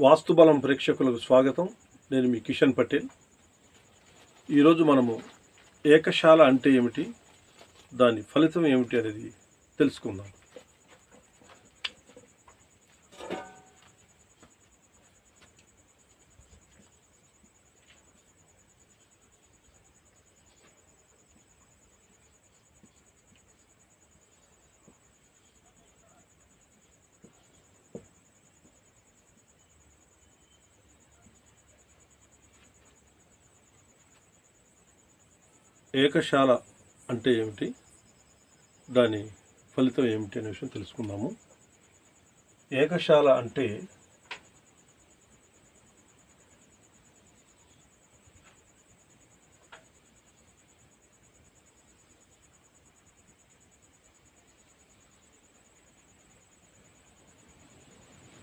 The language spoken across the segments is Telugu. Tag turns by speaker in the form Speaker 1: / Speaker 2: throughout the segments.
Speaker 1: వాస్తుబలం ప్రేక్షకులకు స్వాగతం. నేను మీ కిషన్ పటేల్. ఈరోజు మనము ఏకశాల అంటే ఏమిటి? దాని ఫలితం ఏమిటి అనేది తెలుసుకుందాం. ఏకశాల అంటే ఏమిటి? దాని ఫలితం ఏమిటి అనే విషయం తెలుసుకుందాము. ఏకశాల అంటే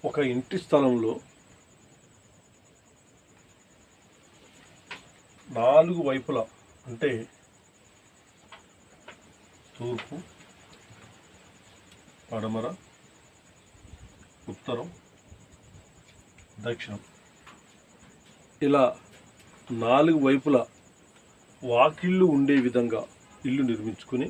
Speaker 1: ఒక ఇంటి స్థలంలో నాలుగు వైపులా అంటే తూర్పు పడమర ఉత్తరం దక్షిణం. ఇలా నాలుగు వైపుల వాకిళ్ళు ఉండే విధంగా ఇల్లు నిర్మించుకుని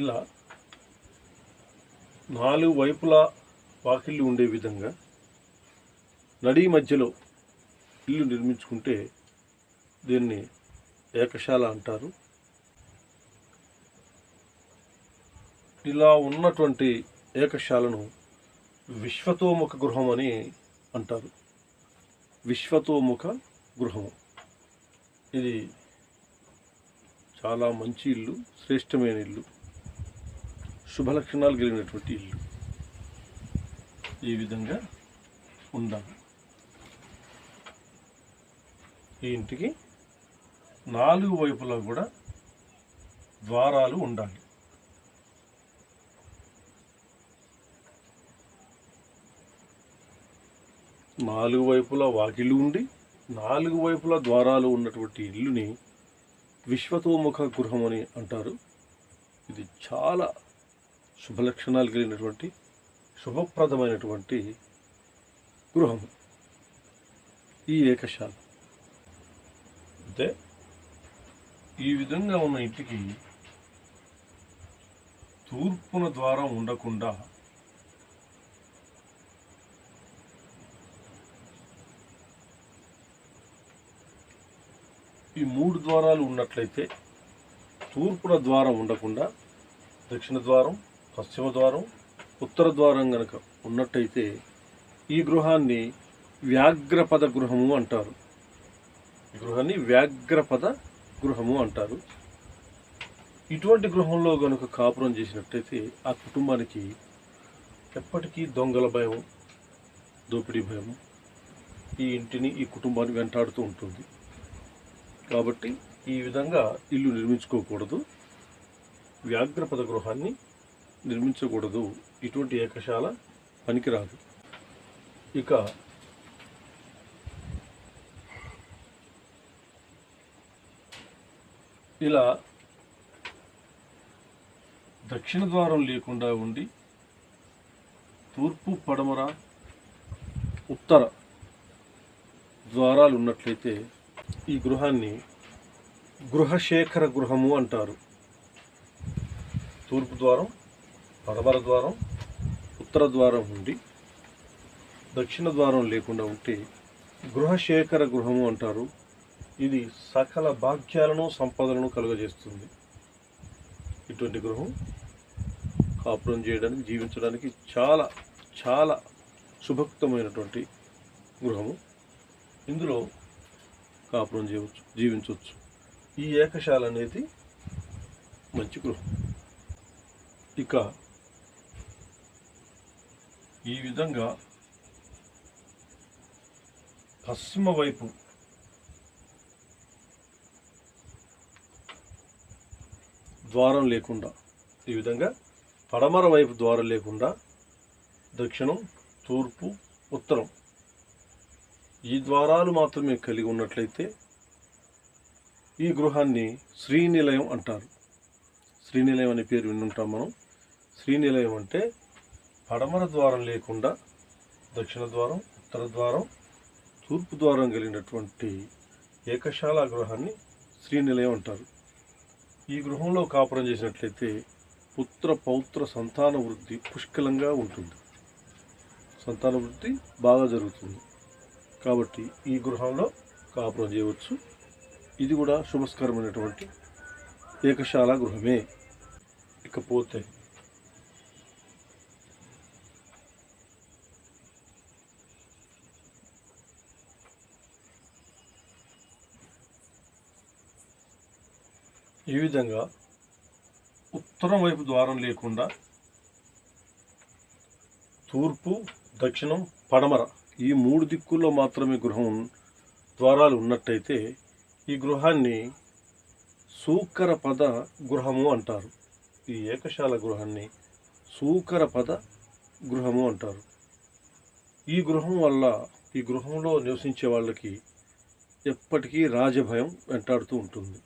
Speaker 1: ఇలా నాలుగు వైపులా వాకిళ్ళు ఉండే విధంగా నడి మధ్యలో ఇల్లు నిర్మించుకుంటే దీన్ని ఏకశాల అంటారు. ఇలా ఉన్నటువంటి ఏకశాలను విశ్వతోముఖ గృహం అని అంటారు. విశ్వతోముఖ గృహము ఇది చాలా మంచి ఇల్లు శ్రేష్టమైన ఇల్లు. శుభలక్షణాలు కలిగినటువంటి ఇల్లు. ఈ విధంగా ఉండాలి ఈ ఇంటికి నాలుగు వైపులా కూడా ద్వారాలు ఉండాలి. నాలుగు వైపులా వాకిళ్ళు ఉండి నాలుగు వైపులా ద్వారాలు ఉన్నటువంటి ఇల్లుని విశ్వతోముఖ గృహం అని అంటారు. ఇది చాలా శుభలక్షణాలు కలిగినటువంటి శుభప్రదమైనటువంటి గృహం ఈ ఏకశాల. అంటే ఈ విధంగా ఉన్న ఇంటికి తూర్పున ద్వారం ఉండకుండా ఈ మూడు ద్వారాలు ఉన్నట్లయితే తూర్పున ద్వారం ఉండకుండా దక్షిణ ద్వారం పశ్చిమ ద్వారం ఉత్తర ద్వారం గనక ఉన్నట్టయితే ఈ గృహాన్ని వ్యాఘ్రపద గృహము అంటారు. ఈ గృహాన్ని వ్యాఘ్రపద గృహము అంటారు. ఇటువంటి గృహంలో గనుక కాపురం చేసినట్టయితే ఆ కుటుంబానికి ఎప్పటికీ దొంగల భయం దోపిడీ భయం ఈ ఇంటిని ఈ కుటుంబాన్ని వెంటాడుతూ ఉంటుంది. కాబట్టి ఈ విధంగా ఇల్లు నిర్మించుకోకూడదు. వ్యాఘ్రపద గృహాన్ని నిర్మించకూడదు. ఇటువంటి ఏకశాల పనికిరాదు. ఇక ఇలా దక్షిణ ద్వారం లేకుండా ఉండి తూర్పు పడమర ఉత్తర ద్వారాలు ఉన్నట్లయితే ఈ గృహాన్ని గృహశేఖర గృహము అంటారు. తూర్పు ద్వారం పడమర ద్వారం ఉత్తర ద్వారం ఉండి దక్షిణ ద్వారం లేకుండా ఉంటే గృహశేఖర గృహము అంటారు. ఇది సకల భాగ్యాలను సంపదలను కలుగజేస్తుంది. ఇటువంటి గృహం కాపురం చేయడానికి జీవించడానికి చాలా చాలా శుభక్తమైనటువంటి గృహము. ఇందులో కాపురం చేయవచ్చు జీవించవచ్చు. ఈ ఏకశాల అనేది మంచి గృహం. ఇక ఈ విధంగా పశ్చిమ వైపు ద్వారం లేకుండా ఈ విధంగా పడమర వైపు ద్వారం లేకుండా దక్షిణం తూర్పు ఉత్తరం ఈ ద్వారాలు మాత్రమే కలిగి ఉన్నట్లయితే ఈ గృహాన్ని శ్రీనిలయం అంటారు. శ్రీనిలయం అనే పేరు వినుంటాం మనం. శ్రీనిలయం అంటే పడమర ద్వారం లేకుండా దక్షిణ ద్వారం ఉత్తర ద్వారం తూర్పు ద్వారం కలిగినటువంటి ఏకశాల గృహాన్ని శ్రీనిలయం అంటారు. ఈ గృహంలో కాపురం చేసినట్లయితే పుత్ర పౌత్ర సంతాన వృద్ధి పుష్కలంగా ఉంటుంది. సంతాన వృద్ధి బాగా జరుగుతుంది. కాబట్టి ఈ గృహంలో కాపురం చేయవచ్చు. ఇది కూడా శుభస్కరమైనటువంటి ఏకశాల గృహమే. ఇకపోతే ఈ విధంగా ఉత్తరం వైపు ద్వారం లేకుండా తూర్పు దక్షిణం పడమర ఈ మూడు దిక్కుల్లో మాత్రమే గృహం ద్వారాలు ఉన్నట్టయితే ఈ గృహాన్ని సూకర పద గృహము అంటారు. ఈ ఏకశాల గృహాన్ని సూకర పద గృహము అంటారు. ఈ గృహం వల్ల ఈ గృహంలో నివసించే వాళ్ళకి ఎప్పటికీ రాజభయం వెంటాడుతూ ఉంటుంది.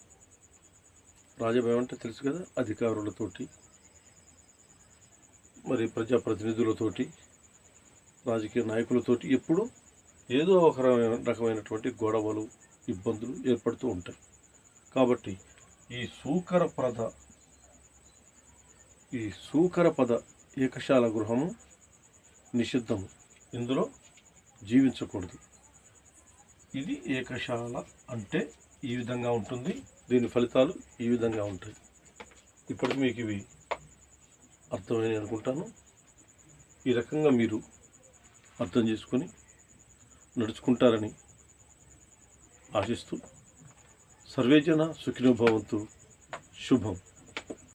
Speaker 1: రాజభయం అంటే తెలుసు కదా అధికారులతోటి మరి ప్రజాప్రతినిధులతోటి రాజకీయ నాయకులతోటి ఎప్పుడు ఏదో ఒక రకమైన- రకమైనటువంటి గొడవలు ఇబ్బందులు ఏర్పడుతూ ఉంటాయి. కాబట్టి ఈ సూకర పద ఈ సూకర పద ఏకశాల గృహము నిషిద్ధము. ఇందులో జీవించకూడదు. ఇది ఏకశాల అంటే ఈ విధంగా ఉంటుంది. దీని ఫలితాలు ఈ విధంగా ఉంటాయి. ఇప్పటికి మీకు ఇవి అర్థమైనవి అనుకుంటాను. ఈ రకంగా మీరు అర్థం చేసుకొని నడుచుకుంటారని ఆశిస్తూ సర్వేజన సుఖినోభవంతు శుభం.